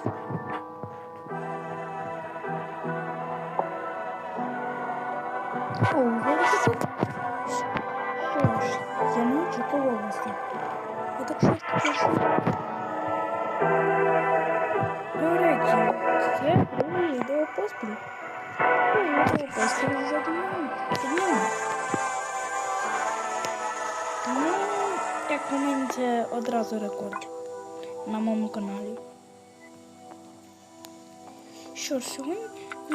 Що ж, я поспіль за днем. Тому, як по мені, це одразу рекорд на моєму каналі. Що ж, сьогодні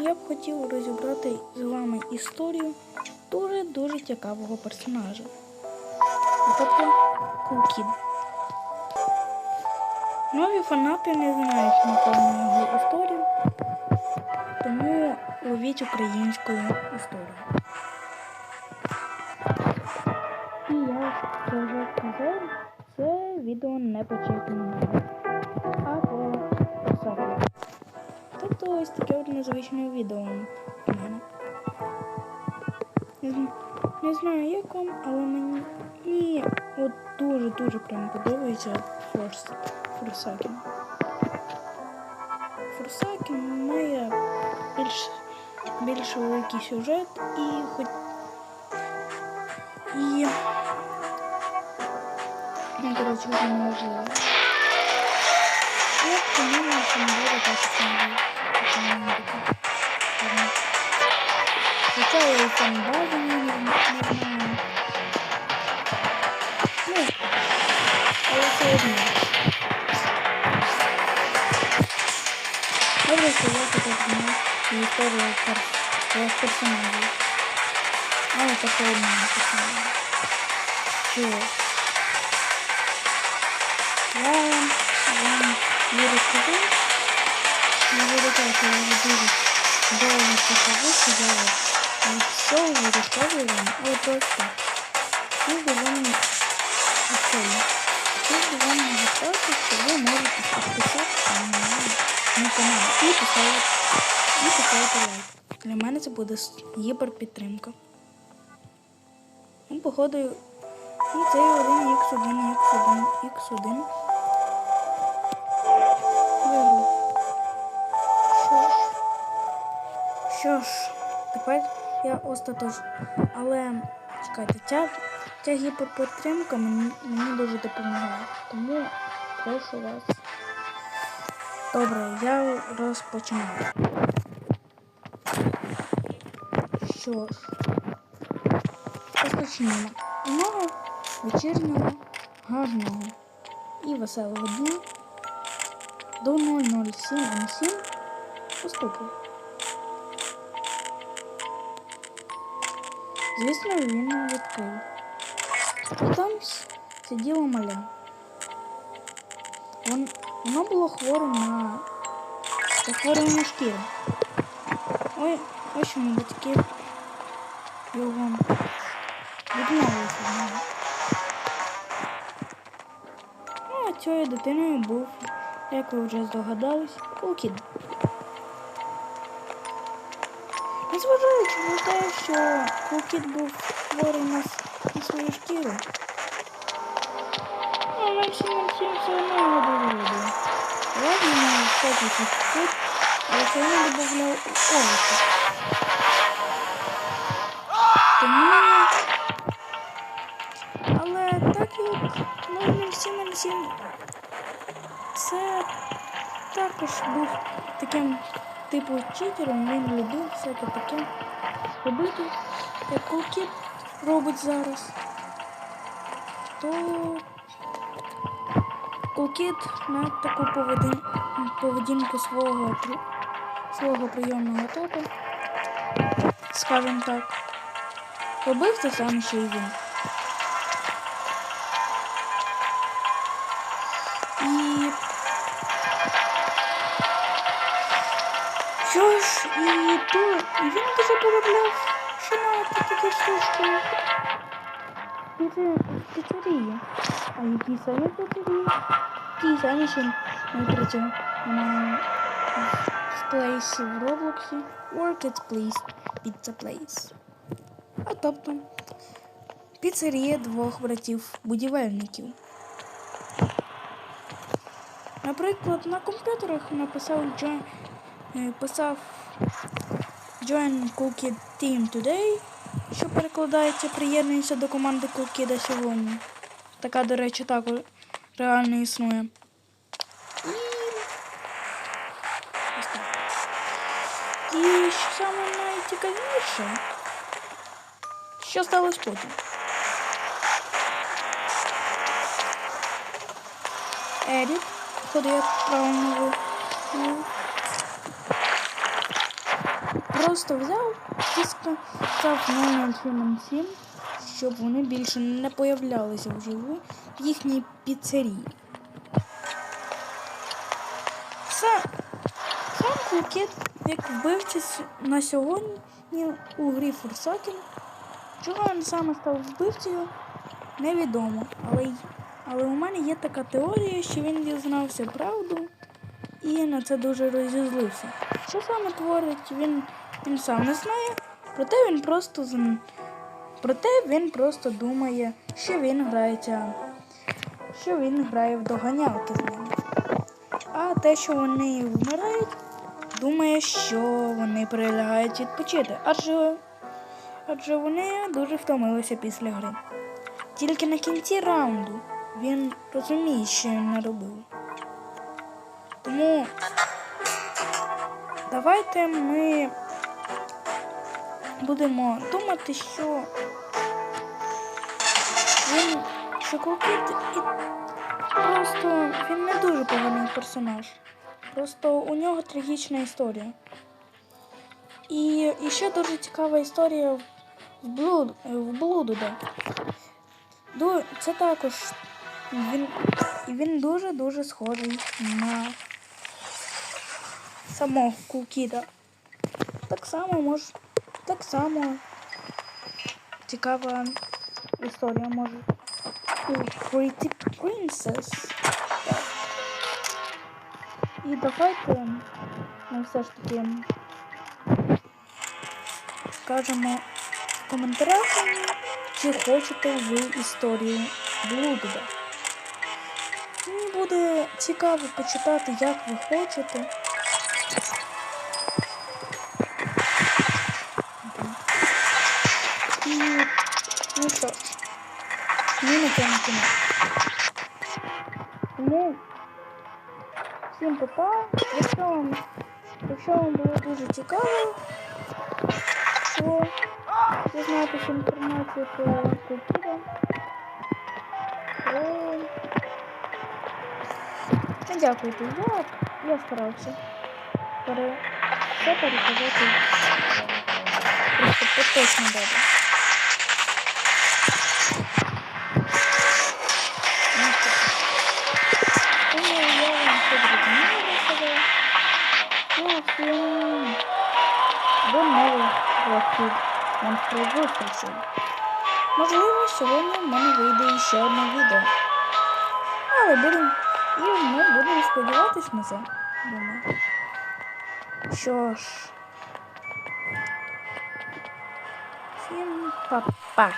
я б хотів розібрати з вами історію дуже-дуже цікавого персонажа. Тобто Кулкід. Нові фанати не знають напевно його історію, тому ловіть українську історію. І я вже казав, це відео не по чесному, а Тобто ось таке от незвичне відео. Не, знаю як вам, але мені ні, от дуже-дуже прям подобається Форс Форсакен. Форсакен має більш, більш великий сюжет і хоч і ну, коротше, вже неможливо. Я по-моєму, не буде так, що Хоча я і там базу не, знаю. Ну, але все одно. Добре, що я тут знаю історію перс персонажів. Але такого одного персонажа. Що? Я вам, не розкажу его ребята, я буду долго покажу, делаю. Все уже расставлю вам. Вот только. Кубы вам не вам не оставлю, вы можете подписаться на мій канал і поставити, і поставити лайк. Для мене це буде гіперпідтримка. Ну, походу, ну, це 1 x 1 x 1 x 1 що ж, тепер я остаточно. Але чекайте, ця, ця гіперпідтримка мені, мені дуже допомагає. Тому прошу вас. Добре, я розпочинаю. Що ж, розпочнімо. Одного вечірнього, гарного і веселого дня до 00707 поступив. Звісно, він не відкрив. І там сиділа маля. Вон, воно було хворе на захворювання шкіри. Ой, ось чому батьки його відмовилися від нього. Ну, а цією дитиною був, як ви вже здогадались, Кулкід. Незважаючи на те, що Кулкід був хворий на, на свою шкіру, ну, ми всі ми всі все одно його дуже. Ладно, на всякий фастфуд, але все одно додавав овочі. Тому... Але так як 00707 це також був таким типу читером, він любив всяке таке робити, як Кулкіт робить зараз. То Кулкіт на таку поведін... поведінку свого, свого прийомного тата, скажімо так, робив те саме, що і він. Що і то і він дуже полюбляв, що має такі штучки. Піцерії. А які самі піцерії? Ті ми працюємо на Place в Роблоксі. Work it, please. Pizza Place. А тобто піцерія двох братів-будівельників. Наприклад, на комп'ютерах написав join, е, писав Join Cookie Team Today, що перекладається приєднуйся до команди Cookie сьогодні. Така, до речі, також реально існує. І... що саме найцікавіше, що сталося потім? Едіт, ходи як правильно ви. Просто взяв і сказав Human 7, щоб вони більше не появлялися вживу в їхній піцерії. Сам, сам Кукет, як вбивця на сьогодні у грі Форсакен, чого він саме став вбивцею, невідомо. Але, але у мене є така теорія, що він дізнався правду і на це дуже розізлився. Що саме творить, він, він сам не знає, проте він просто з- проте він просто думає, що він грається, що він грає в доганялки з ними. А те, що вони вмирають, думає, що вони прилягають відпочити, адже, адже вони дуже втомилися після гри. Тільки на кінці раунду він розуміє, що він наробив. Тому давайте ми будемо думати, що він що Кулкіт і просто він не дуже поганий персонаж. Просто у нього трагічна історія. І, і ще дуже цікава історія в Блуд, в Блудуда. Ду- Це також він, він дуже-дуже схожий на самого Кулкіда. Так само може, так само цікава історія може. Pretty Princess. І давайте ми все ж таки скажемо в коментарях, чи хочете ви історію Блудуда. Мені буде цікаво почитати, як ви хочете. Ну що ми на цьому кінець. Тому всім па-па. Якщо вам, якщо вам було дуже цікаво, то дізнатися інформацію про культуру, не дякуйте. Я, я старався пере, все переказати просто поточно добре. Монстрових. Можливо, сьогодні в мене вийде ще одне відео. Але будемо. І ми будемо сподіватись на це. Думаю. Що ж. Всім па-па.